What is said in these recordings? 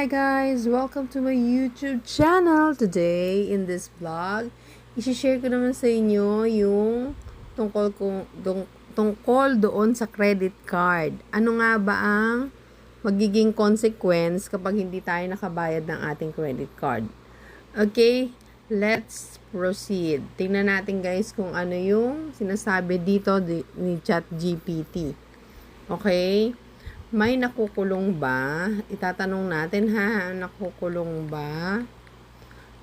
Hi guys! Welcome to my YouTube channel. Today, in this vlog, isi-share ko naman sa inyo yung tungkol, kung, dung, tungkol doon sa credit card. Ano nga ba ang magiging consequence kapag hindi tayo nakabayad ng ating credit card? Okay, let's proceed. Tingnan natin guys kung ano yung sinasabi dito di, ni ChatGPT. Okay? May nakukulong ba? Itatanong natin ha, nakukulong ba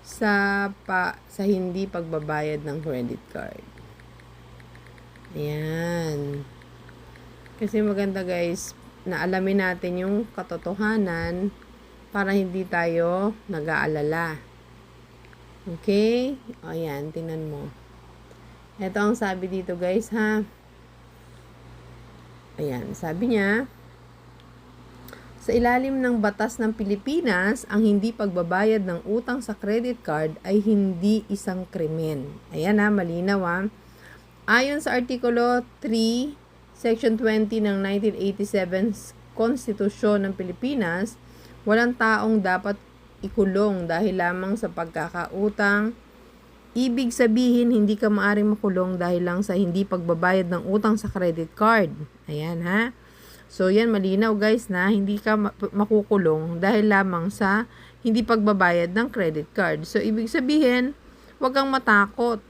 sa pa sa hindi pagbabayad ng credit card? Ayan. Kasi maganda guys, na alamin natin yung katotohanan para hindi tayo nag-aalala. Okay? Ayan, tingnan mo. Ito ang sabi dito guys ha. Ayan, sabi niya, sa ilalim ng batas ng Pilipinas, ang hindi pagbabayad ng utang sa credit card ay hindi isang krimen. Ayan ha, malinaw ha. Ayon sa Artikulo 3, Section 20 ng 1987 Konstitusyon ng Pilipinas, walang taong dapat ikulong dahil lamang sa pagkakautang. Ibig sabihin, hindi ka maaring makulong dahil lang sa hindi pagbabayad ng utang sa credit card. Ayan ha. So, yan malinaw guys na hindi ka makukulong dahil lamang sa hindi pagbabayad ng credit card. So, ibig sabihin, huwag kang matakot.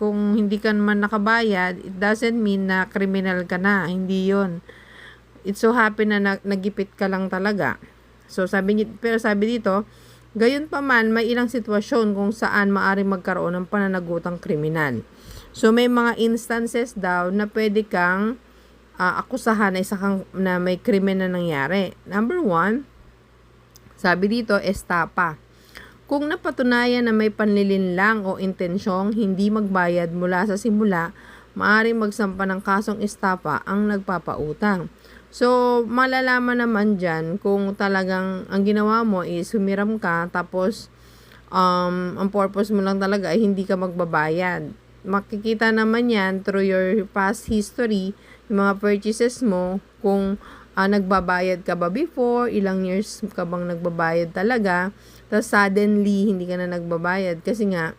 Kung hindi ka naman nakabayad, it doesn't mean na criminal ka na. Hindi yon It so happen na nagipit ka lang talaga. So, sabi, pero sabi dito, gayon pa man, may ilang sitwasyon kung saan maari magkaroon ng pananagutang kriminal. So, may mga instances daw na pwede kang uh, akusahan na isa kang na may krimen na nangyari. Number one, sabi dito, estapa. Kung napatunayan na may panlilinlang o intensyong hindi magbayad mula sa simula, maaaring magsampa ng kasong estapa ang nagpapautang. So, malalaman naman dyan kung talagang ang ginawa mo is humiram ka tapos um, ang purpose mo lang talaga ay hindi ka magbabayad. Makikita naman yan through your past history mga purchases mo, kung uh, nagbabayad ka ba before, ilang years ka bang nagbabayad talaga, tapos suddenly hindi ka na nagbabayad kasi nga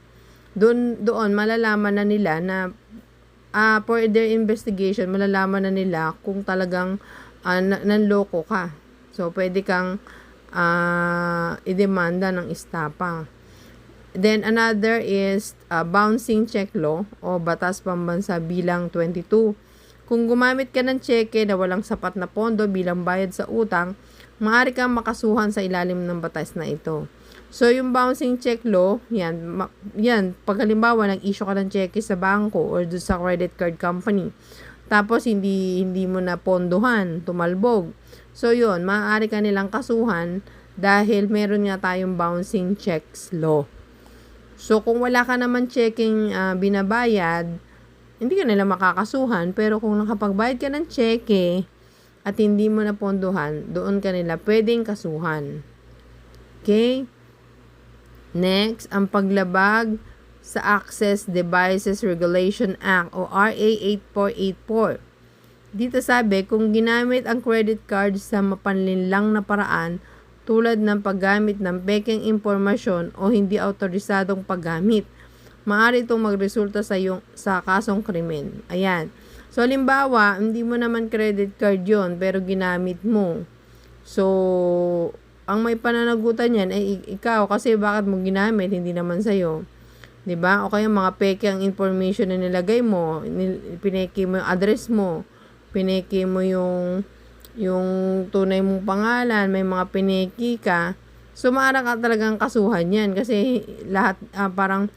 doon doon malalaman na nila na uh, for their investigation malalaman na nila kung talagang uh, nanloko ka. So pwede kang uh, idemanda ng estapa. Then another is uh, bouncing check law o batas pambansa bilang 22 kung gumamit ka ng cheque na walang sapat na pondo bilang bayad sa utang, maaari kang makasuhan sa ilalim ng batas na ito. So, yung bouncing check law, yan, ma- yan, pag halimbawa, nag-issue ka ng cheque sa bangko or sa credit card company, tapos hindi, hindi mo na pondohan, tumalbog. So, yun, maaari ka nilang kasuhan dahil meron nga tayong bouncing checks law. So, kung wala ka naman checking uh, binabayad, hindi ka nila makakasuhan. Pero kung nakapagbayad ka ng cheque at hindi mo na pondohan, doon ka nila pwedeng kasuhan. Okay? Next, ang paglabag sa Access Devices Regulation Act o RA 8484. Dito sabi, kung ginamit ang credit card sa mapanlinlang na paraan tulad ng paggamit ng peking impormasyon o hindi autorisadong paggamit, maaari itong magresulta sa yung sa kasong krimen. Ayan. So, halimbawa, hindi mo naman credit card yon pero ginamit mo. So, ang may pananagutan yan ay ikaw kasi bakit mo ginamit, hindi naman sa'yo. 'di ba? O kaya mga peke ang information na nilagay mo, pineke mo yung address mo, pineke mo yung yung tunay mong pangalan, may mga pineki ka. So, maara ka talagang kasuhan yan kasi lahat uh, parang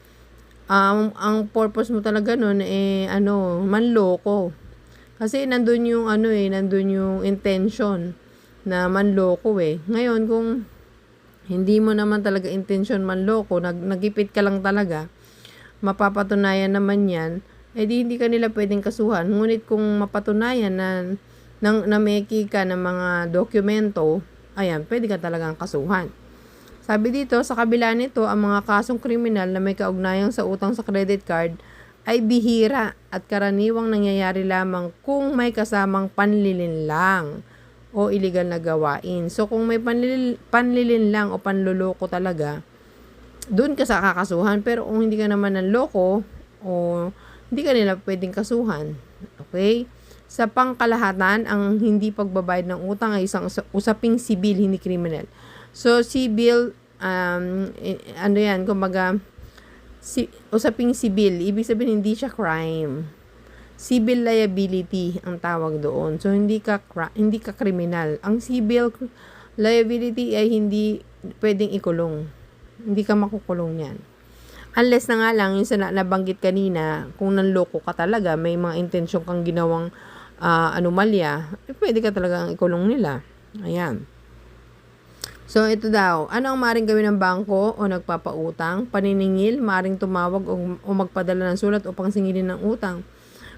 um, ang purpose mo talaga nun eh ano, manloko. Kasi nandun yung ano eh, nandun yung intention na manloko eh. Ngayon kung hindi mo naman talaga intention manloko, nag nagipit ka lang talaga, mapapatunayan naman yan, eh di hindi ka nila pwedeng kasuhan. Ngunit kung mapatunayan na nang nameki ka ng mga dokumento, ayan, pwede ka talagang kasuhan. Sabi dito, sa kabila nito, ang mga kasong kriminal na may kaugnayang sa utang sa credit card ay bihira at karaniwang nangyayari lamang kung may kasamang panlilinlang o illegal na gawain. So, kung may panlilin, panlilin lang o panluloko talaga, doon ka sa kakasuhan. Pero kung hindi ka naman ng loko, o hindi ka nila pwedeng kasuhan. Okay? Sa pangkalahatan, ang hindi pagbabayad ng utang ay isang usa- usaping sibil, hindi criminal. So, sibil, um, ano yan, kumbaga, si, usaping sibil, ibig sabihin hindi siya crime. Civil liability ang tawag doon. So hindi ka hindi ka kriminal. Ang civil liability ay hindi pwedeng ikulong. Hindi ka makukulong niyan. Unless na nga lang yung sa na- nabanggit kanina, kung nanloko ka talaga, may mga intensyon kang ginawang ah, anomalya, eh, pwede ka talagang ikulong nila. Ayan. So, ito daw. Ano ang maring gawin ng bangko o nagpapautang? Paniningil, maring tumawag o, o magpadala ng sulat upang singilin ng utang.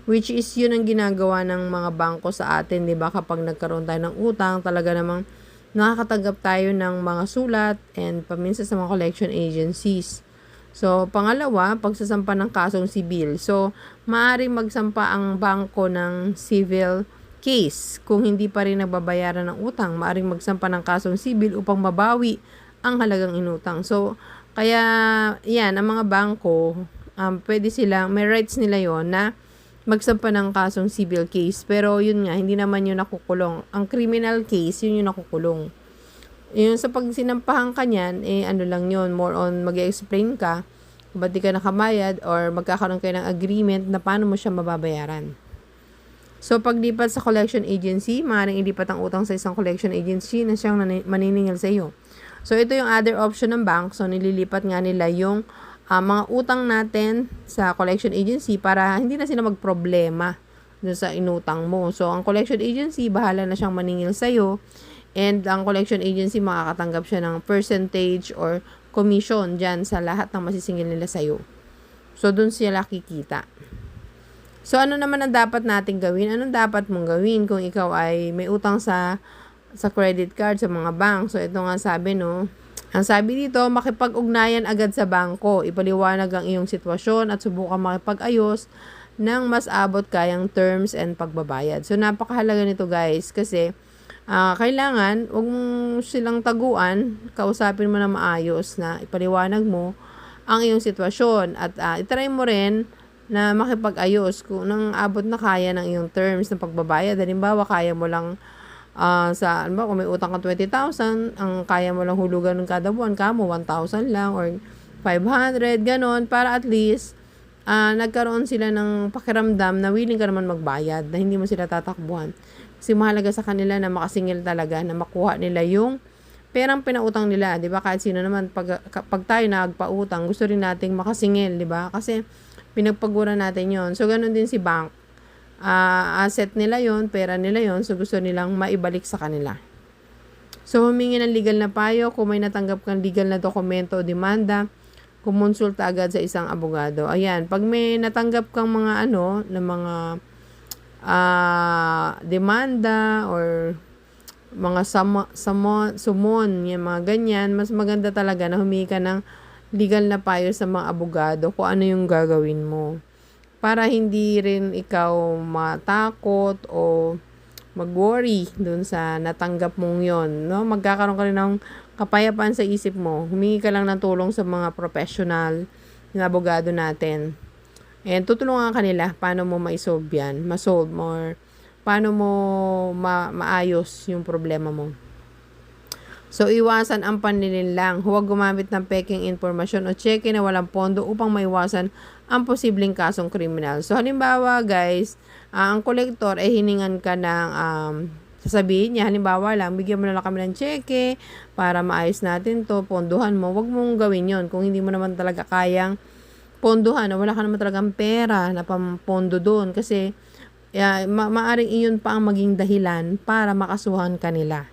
Which is yun ang ginagawa ng mga bangko sa atin, di ba? Kapag nagkaroon tayo ng utang, talaga namang nakakatanggap tayo ng mga sulat and paminsan sa mga collection agencies. So, pangalawa, pagsasampa ng kasong sibil. So, maaaring magsampa ang bangko ng civil case kung hindi pa rin nagbabayaran ng utang. Maaaring magsampa ng kasong sibil upang mabawi ang halagang inutang. So, kaya yan, ang mga bangko, um, pwede silang, may rights nila yon na magsampa ng kasong civil case. Pero yun nga, hindi naman yun nakukulong. Ang criminal case, yun yung nakukulong. Yun sa pag sinampahan ka niyan, eh ano lang yun, more on mag explain ka ba't di ka nakabayad or magkakaroon kayo ng agreement na paano mo siya mababayaran. So, paglipat sa collection agency, maaaring ilipat ang utang sa isang collection agency na siyang maniningil sa iyo. So, ito yung other option ng bank. So, nililipat nga nila yung ah, mga utang natin sa collection agency para hindi na sila magproblema sa inutang mo. So, ang collection agency, bahala na siyang maningil sa'yo. And ang collection agency, makakatanggap siya ng percentage or commission dyan sa lahat ng masisingil nila sa'yo. So, dun sila kikita. So, ano naman ang dapat nating gawin? Anong dapat mong gawin kung ikaw ay may utang sa sa credit card sa mga bank? So, ito nga sabi, no? Ang sabi dito, makipag-ugnayan agad sa bangko. Ipaliwanag ang iyong sitwasyon at subukan makipag-ayos ng mas abot kayang terms and pagbabayad. So, napakahalaga nito guys kasi ah, kailangan, mong silang taguan, kausapin mo na maayos na ipaliwanag mo ang iyong sitwasyon at uh, itry mo rin na makipag-ayos kung nang abot na kaya ng iyong terms ng pagbabayad. Halimbawa, kaya mo lang ah, sa, ano ba, kung may utang ka 20,000, ang kaya mo lang hulugan ng kada buwan, kamo 1,000 lang or 500, ganon, para at least ah, nagkaroon sila ng pakiramdam na willing ka naman magbayad, na hindi mo sila tatakbuhan. Kasi mahalaga sa kanila na makasingil talaga, na makuha nila yung perang pinautang nila, 'di ba? Kahit sino naman pag pag tayo nagpautang, gusto rin nating makasingil, 'di ba? Kasi pinagpagura natin 'yon. So ganun din si bank. Ah, asset nila 'yon, pera nila 'yon, so gusto nilang maibalik sa kanila. So humingi ng legal na payo kung may natanggap kang legal na dokumento o demanda, kumonsulta agad sa isang abogado. Ayan, pag may natanggap kang mga ano, na mga ah demanda or mga samo, samo, sumon, yung mga ganyan, mas maganda talaga na humingi ka ng legal na payo sa mga abogado kung ano yung gagawin mo. Para hindi rin ikaw matakot o mag-worry dun sa natanggap mong yon no? Magkakaroon ka rin ng kapayapaan sa isip mo. Humingi ka lang ng tulong sa mga professional na abogado natin. And tutulungan ka nila paano mo ma-solve yan, ma-solve or paano mo ma- maayos yung problema mo. So, iwasan ang panlilinlang. Huwag gumamit ng peking informasyon o cheque na walang pondo upang maiwasan ang posibleng kasong kriminal. So, halimbawa, guys, ah, ang kolektor ay hiningan ka ng um, sasabihin niya, halimbawa lang, bigyan mo na lang kami ng cheque para maayos natin to, ponduhan mo. Huwag mong gawin yon kung hindi mo naman talaga kayang ponduhan, wala ka naman talagang pera na pampondo doon kasi yeah, ma- maaring iyon pa ang maging dahilan para makasuhan ka nila.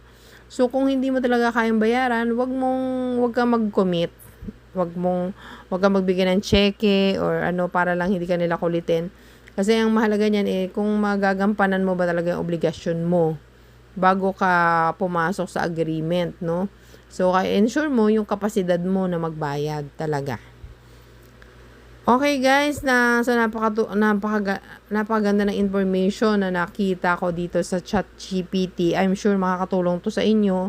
So kung hindi mo talaga kayang bayaran, wag mong wag kang mag-commit. Wag mong wag kang magbigay ng cheque or ano para lang hindi ka nila kulitin. Kasi ang mahalaga niyan eh kung magagampanan mo ba talaga yung obligasyon mo bago ka pumasok sa agreement, no? So kaya ensure mo yung kapasidad mo na magbayad talaga. Okay guys, na sa napaka napaka napakaganda ng information na nakita ko dito sa ChatGPT. I'm sure makakatulong to sa inyo.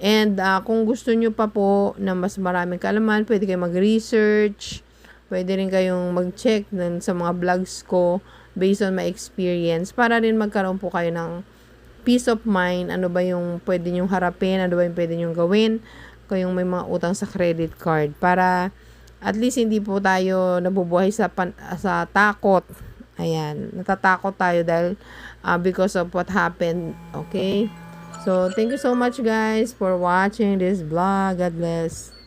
And ah, kung gusto nyo pa po na mas maraming kaalaman, pwede kayo mag-research. Pwede rin kayong mag-check nun sa mga vlogs ko based on my experience para rin magkaroon po kayo ng peace of mind. Ano ba yung pwede nyong harapin? Ano ba yung pwede nyong gawin? Kayong may mga utang sa credit card. Para at least hindi po tayo nabubuhay sa pan, sa takot. Ayan, natatakot tayo dahil uh, because of what happened, okay? So, thank you so much guys for watching this vlog. God bless.